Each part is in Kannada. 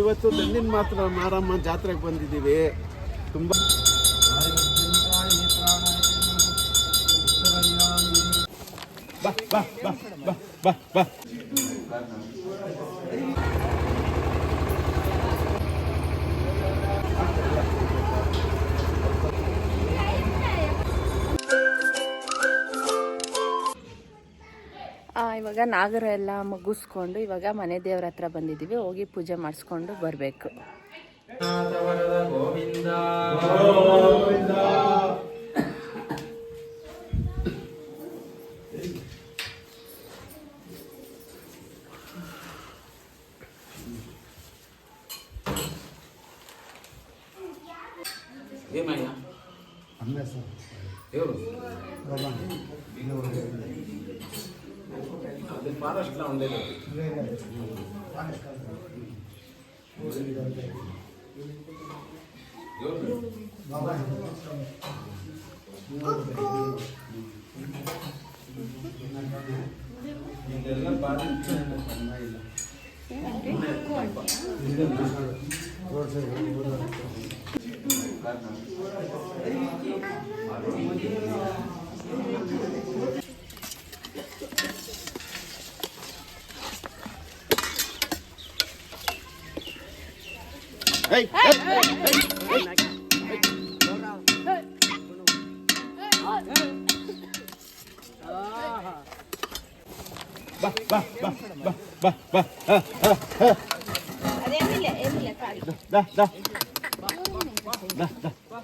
ಇವತ್ತು ದಂಡಿನ ಮಾತ್ರ ಮಾರಮ್ಮ ಜಾತ್ರೆಗೆ ಬಂದಿದ್ದೀವಿ. ತುಂಬ ಬಾ ಬಾ ಬಾ ಬಾ ಬಾ ಬಾ. ಇವಾಗ ನಾಗರ ಎಲ್ಲ ಮುಗಿಸ್ಕೊಂಡು ಇವಾಗ ಮನೆ ದೇವ್ರ ಹತ್ರ ಬಂದಿದ್ದೀವಿ ಹೋಗಿ ಪೂಜೆ ಮಾಡಿಸ್ಕೊಂಡು ಬರಬೇಕು. ದೇವರು అది ఫారెస్ట్లో ఉండేది ಇದೆಲ್ಲ ಬಾರಿ ರೋಡ್ ಸೈಡ್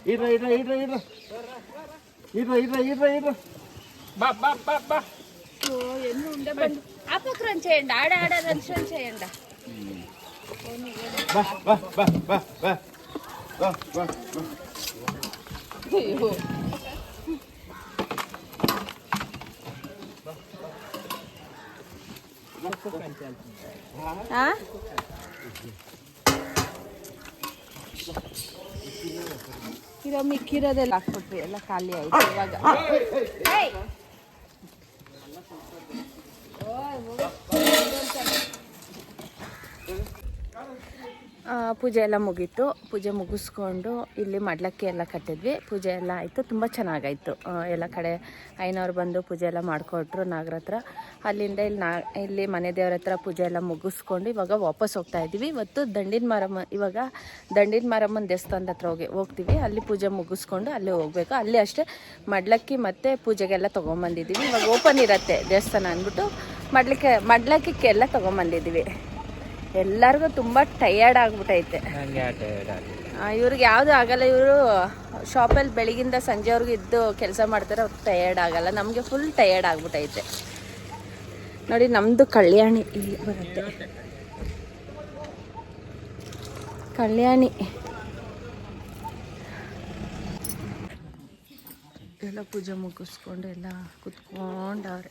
ఇడ్రా ఇడ్రా ఇడ్రా ఇడ్రా ఇడ్రా ఇడ్రా ఇడ్రా ఇడ్రా బా బా బా బా ఎన్ని ఉండే అపక్రం చేయండి ఆడ ఆడ రంచం చేయండి. Va, va, va, va, va. Va, va, va. ¿Ah? Quiero mi quiero de la la calle ahí. ಪೂಜೆ ಎಲ್ಲ ಮುಗೀತು. ಪೂಜೆ ಮುಗಿಸ್ಕೊಂಡು ಇಲ್ಲಿ ಮಡ್ಲಕ್ಕಿ ಎಲ್ಲ ಕಟ್ಟಿದ್ವಿ. ಪೂಜೆ ಎಲ್ಲ ಆಯಿತು. ತುಂಬ ಚೆನ್ನಾಗಾಯಿತು. ಎಲ್ಲ ಕಡೆ ಐನವ್ರು ಬಂದು ಪೂಜೆ ಎಲ್ಲ ಮಾಡಿಕೊಟ್ರು ನಾಗರ ಹತ್ರ. ಅಲ್ಲಿಂದ ಇಲ್ಲಿ ನಾ, ಇಲ್ಲಿ ಮನೆ ದೇವ್ರ ಹತ್ರ ಪೂಜೆ ಎಲ್ಲ ಮುಗಿಸ್ಕೊಂಡು ಇವಾಗ ವಾಪಸ್ ಹೋಗ್ತಾ ಇದ್ದೀವಿ. ಇವತ್ತು ದಂಡಿನ ಮಾರಮ್ಮ, ಇವಾಗ ದಂಡಿನ ಮಾರಮ್ಮನ ದೇವಸ್ಥಾನದ ಹತ್ರ ಹೋಗಿ, ಹೋಗ್ತೀವಿ. ಅಲ್ಲಿ ಪೂಜೆ ಮುಗಿಸ್ಕೊಂಡು ಅಲ್ಲಿ ಹೋಗಬೇಕು. ಅಲ್ಲಿ ಅಷ್ಟೇ ಮಡ್ಲಕ್ಕಿ ಮತ್ತು ಪೂಜೆಗೆಲ್ಲ ತೊಗೊಂಬಂದಿದ್ದೀವಿ. ಇವಾಗ ಓಪನ್ ಇರತ್ತೆ ದೇವಸ್ಥಾನ ಅಂದ್ಬಿಟ್ಟು ಮಡ್ಲಿಕ್ಕೆ ಮಡ್ಲಕ್ಕಿಕ್ಕೆಲ್ಲ ತೊಗೊಂಬಂದಿದ್ದೀವಿ. ಎಲ್ಲರಿಗೂ ತುಂಬ ಟಯರ್ಡ್ ಆಗ್ಬಿಟ್ಟೈತೆ ಇವ್ರಿಗೆ ಯಾವುದು ಆಗಲ್ಲ ಇವರು ಶಾಪಲ್ಲಿ ಬೆಳಗಿಂದ ಸಂಜೆವರೆಗೂ ಇದ್ದು ಕೆಲಸ ಮಾಡ್ತಾರೆ ಅವ್ರಿಗೆ ಟಯರ್ಡ್ ಆಗಲ್ಲ. ನಮಗೆ ಫುಲ್ ಟಯರ್ಡ್ ಆಗ್ಬಿಟ್ಟೈತೆ ನೋಡಿ ನಮ್ಮದು ಕಲ್ಯಾಣಿ ಇಲ್ಲಿ ಬರುತ್ತೆ. ಕಲ್ಯಾಣಿ. ಎಲ್ಲ ಪೂಜೆ ಮುಗಿಸ್ಕೊಂಡು ಎಲ್ಲ ಕುತ್ಕೊಂಡವ್ರೆ.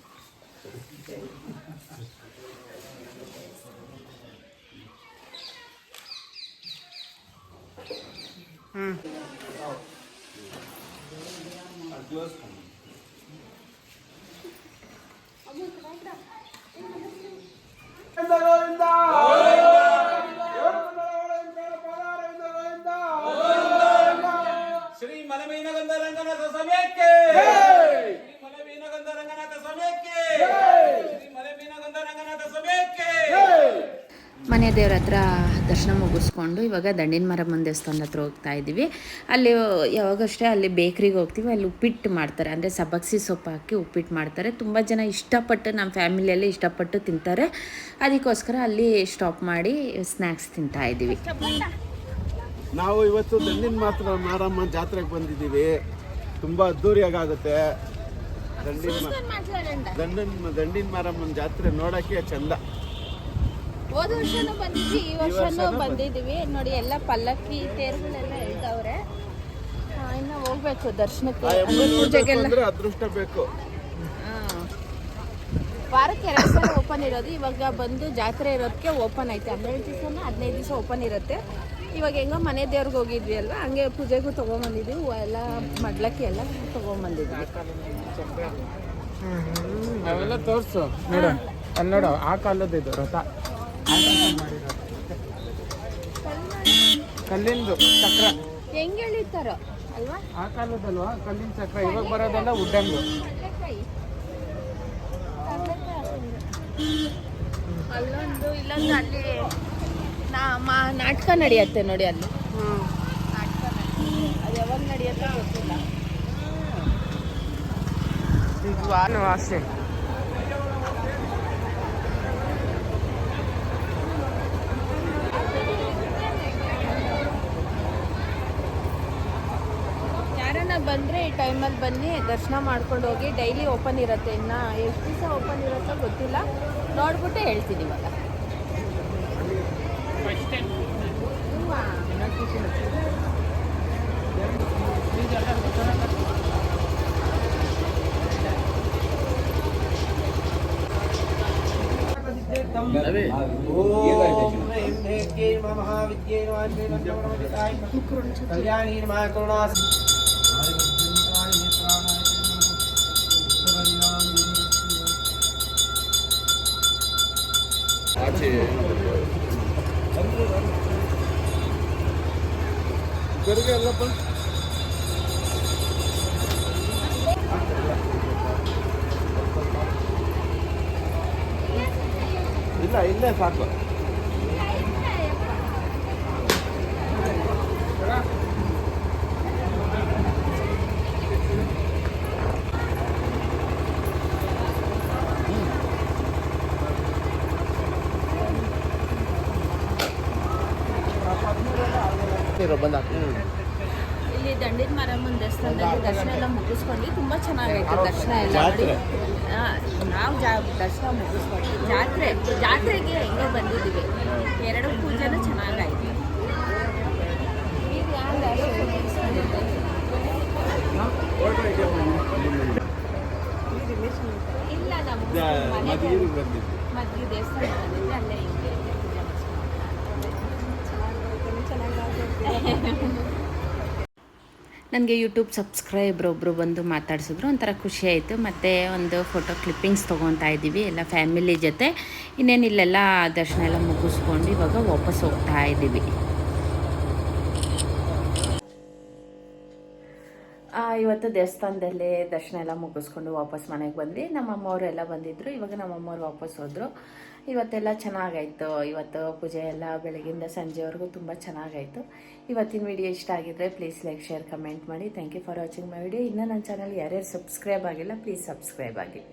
嗯。嗯。ದೇವ್ರ ಹತ್ರ ದರ್ಶನ ಮುಗಿಸ್ಕೊಂಡು ಇವಾಗ ದಂಡಿನ ಮರಮ್ಮನ ದೇವಸ್ಥಾನದ ಹತ್ರ ಹೋಗ್ತಾ ಇದ್ದೀವಿ. ಅಲ್ಲಿ ಯಾವಾಗಷ್ಟೇ ಅಲ್ಲಿ ಬೇಕ್ರಿಗೆ ಹೋಗ್ತೀವಿ ಅಲ್ಲಿ ಉಪ್ಪಿಟ್ಟು ಮಾಡ್ತಾರೆ. ಅಂದರೆ ಸಬ್ಬಕ್ಸಿ ಸೊಪ್ಪು ಹಾಕಿ ಉಪ್ಪಿಟ್ಟು ಮಾಡ್ತಾರೆ. ತುಂಬ ಜನ ಇಷ್ಟಪಟ್ಟು ನಮ್ಮ ಫ್ಯಾಮಿಲಿಯಲ್ಲಿ ಇಷ್ಟಪಟ್ಟು ತಿಂತಾರೆ. ಅದಕ್ಕೋಸ್ಕರ ಅಲ್ಲಿ ಸ್ಟಾಪ್ ಮಾಡಿ ಸ್ನ್ಯಾಕ್ಸ್ ತಿಂತಾ ಇದ್ದೀವಿ. ನಾವು ಇವತ್ತು ದಂಡಿನ ಮಾತ್ರ ಮಾರಮ್ಮ ಜಾತ್ರೆಗೆ ಬಂದಿದ್ದೀವಿ. ತುಂಬ ಅದ್ದೂರಿಯಾಗುತ್ತೆ ದಂಡಿನ ದಂಡಿನ ದಂಡಿನ ಮಾರಮ್ಮನ ಜಾತ್ರೆ ನೋಡಕ್ಕೆ ಚಂದ. ಹೋದ ವರ್ಷನೂ ಬಂದಿದ್ವಿ ಈ ವರ್ಷನೂ ಬಂದಿದ್ದೀವಿ. ನೋಡಿ ಎಲ್ಲ ಪಲ್ಲಕ್ಕಿ ತೇರುಗಳೆಲ್ಲ ಇದ್ದವ್ರೆ. ಇನ್ನು ಹೋಗ್ಬೇಕು ದರ್ಶನಕ್ಕೆ. ಅಂದ್ರೆ ಪೂಜೆಗೆಲ್ಲ. ಅದೃಷ್ಟ ಬೇಕು. ವಾರಕ್ಕೆ ಎರಡು ಸಲ ಓಪನ್ ಇರೋದು. ಇವಾಗ ಬಂದು ಜಾತ್ರೆ ಇರೋದಕ್ಕೆ ಓಪನ್ ಐತೆ. ಹನ್ನೆರಡು ದಿವಸನ ಹದಿನೈದು ದಿವಸ ಓಪನ್ ಇರುತ್ತೆ. ಇವಾಗ ಹೆಂಗೋ ಮನೆ ದೇವ್ರಿಗೆ ಹೋಗಿದ್ವಿ ಅಲ್ವಾ? ಹಂಗೆ ಪೂಜೆಗೂ ತೊಗೊಂಬಂದಿದ್ವಿ. ಹೂವು ಎಲ್ಲ ಮಡ್ಲಕ್ಕಿ ಎಲ್ಲ ತೊಗೊಂಬಂದಿದ್ವಿ. ಅವೆಲ್ಲ ತೋರ್ಸು. ನೋಡು ಅಲ್ಲಿ ನೋಡು ಆ ಕಾಲದ ಇದು ರಥ. ಕಲ್ಲಿಂದು ಚಕ್ರ. ಹೆಂಗೆ ಎಳಿತಾರೋ? ಅಲ್ವಾ? ಆ ಕಾಲದಲ್ವಾ? ಕಲ್ಲಿನ ಚಕ್ರ. ಇವಾಗ ಬರೋದೆಲ್ಲ ಉಡ್ಡಂಗು ಅಲ್ಲೊಂದು ಇಲ್ಲೊಂದು ಅಲ್ಲಿ ನಾ ನಾಟಕ ನಡೆಯುತ್ತೆ ನೋಡಿ ಅಲ್ಲಿ. ನಾಟಕ ಅದು ಯಾವಾಗ ನಡೆಯುತ್ತೆ ಗೊತ್ತಿಲ್ಲ. ವಾಸೆ. ಬಂದರೆ ಈ ಟೈಮಲ್ಲಿ ಬನ್ನಿ, ದರ್ಶನ ಮಾಡ್ಕೊಂಡು ಹೋಗಿ ಡೈಲಿ ಓಪನ್ ಇರುತ್ತೆ. ಇನ್ನು ಎಷ್ಟು ದಿವಸ ಓಪನ್ ಇರುತ್ತೋ ಗೊತ್ತಿಲ್ಲ. ನೋಡ್ಬಿಟ್ಟು ಹೇಳ್ತೀನಿ ಇವಾಗ. ಆಚೆ. ಗರಿಗೆ ಅಲ್ಲಪ್ಪ. ಇಲ್ಲ ಇಲ್ಲೇ ಸಾಕು. ಬಂದ ಇಲ್ಲಿ ದಂಡಿನ ಮಾರಮ್ಮನ ದೇವಸ್ಥಾನದಲ್ಲಿ ದರ್ಶನ ಎಲ್ಲ ಮುಗಿಸ್ಕೊಂಡು ತುಂಬ ಚೆನ್ನಾಗೈತೆ ದರ್ಶನ ಎಲ್ಲ ಮಾಡಿ ನಾವು ಜಾ ದರ್ಶನ ಮುಗಿಸ್ಕೊಂಡು ಜಾತ್ರೆ ಜಾತ್ರೆಗೆ ಹೆಂಗೋ ಬಂದಿದ್ದೀವಿ. ಎರಡು ಪೂಜೆನೂ ಚೆನ್ನಾಗಾಯ್ತು? ಇಲ್ಲ ನಮ್ಮ ಮದುವೆ ದೇವಸ್ಥಾನ ಬಂದಿದ್ದೆ ಅಲ್ಲೇ ಹಿಂಗೆ ಪೂಜೆ ನನಗೆ ಯೂಟ್ಯೂಬ್ ಸಬ್ಸ್ಕ್ರೈಬರ್ ಒಬ್ಬರು ಬಂದು ಮಾತಾಡಿಸಿದ್ರು, ಒಂಥರ ಖುಷಿ ಆಯಿತು. ಮತ್ತು ಒಂದು ಫೋಟೋ ಕ್ಲಿಪ್ಪಿಂಗ್ಸ್ ತೊಗೊತಾ ಇದ್ದೀವಿ, ಎಲ್ಲ ಫ್ಯಾಮಿಲಿ ಜೊತೆ. ಇನ್ನೇನು ಇಲ್ಲೆಲ್ಲ ದರ್ಶನ ಎಲ್ಲ ಮುಗಿಸ್ಕೊಂಡು ಇವಾಗ ವಾಪಸ್ ಹೋಗ್ತಾ ಇದ್ದೀವಿ. ಇವತ್ತು ದೇವಸ್ಥಾನದಲ್ಲೇ ದರ್ಶನ ಎಲ್ಲ ಮುಗಿಸ್ಕೊಂಡು ವಾಪಸ್ ಮನೆಗೆ ಬಂದ್ವಿ. ನಮ್ಮ ಅಮ್ಮವರು ಎಲ್ಲ ಬಂದಿದ್ರು. ಇವಾಗ ನಮ್ಮ ಅಮ್ಮವ್ರು ವಾಪಸ್ ಹೋದ್ರು. ಇವತ್ತೆಲ್ಲ ಚೆನ್ನಾಗಾಯಿತು. ಇವತ್ತು ಪೂಜೆ ಎಲ್ಲ ಬೆಳಗಿಂದ ಸಂಜೆವರೆಗೂ ತುಂಬ ಚೆನ್ನಾಗಾಯಿತು. ಇವತ್ತಿನ ವಿಡಿಯೋ ಇಷ್ಟ ಆಗಿದ್ರೆ ಪ್ಲೀಸ್ ಲೈಕ್ ಶೇರ್ ಕಮೆಂಟ್ ಮಾಡಿ. Thank you for watching my video ಇನ್ನೂ ನನ್ನ ಚಾನಲ್ ಯಾರ್ಯಾರು ಸಬ್ಸ್ಕ್ರೈಬ್ ಆಗಿಲ್ಲ ಪ್ಲೀಸ್ ಸಬ್ಸ್ಕ್ರೈಬ್ ಆಗಿ.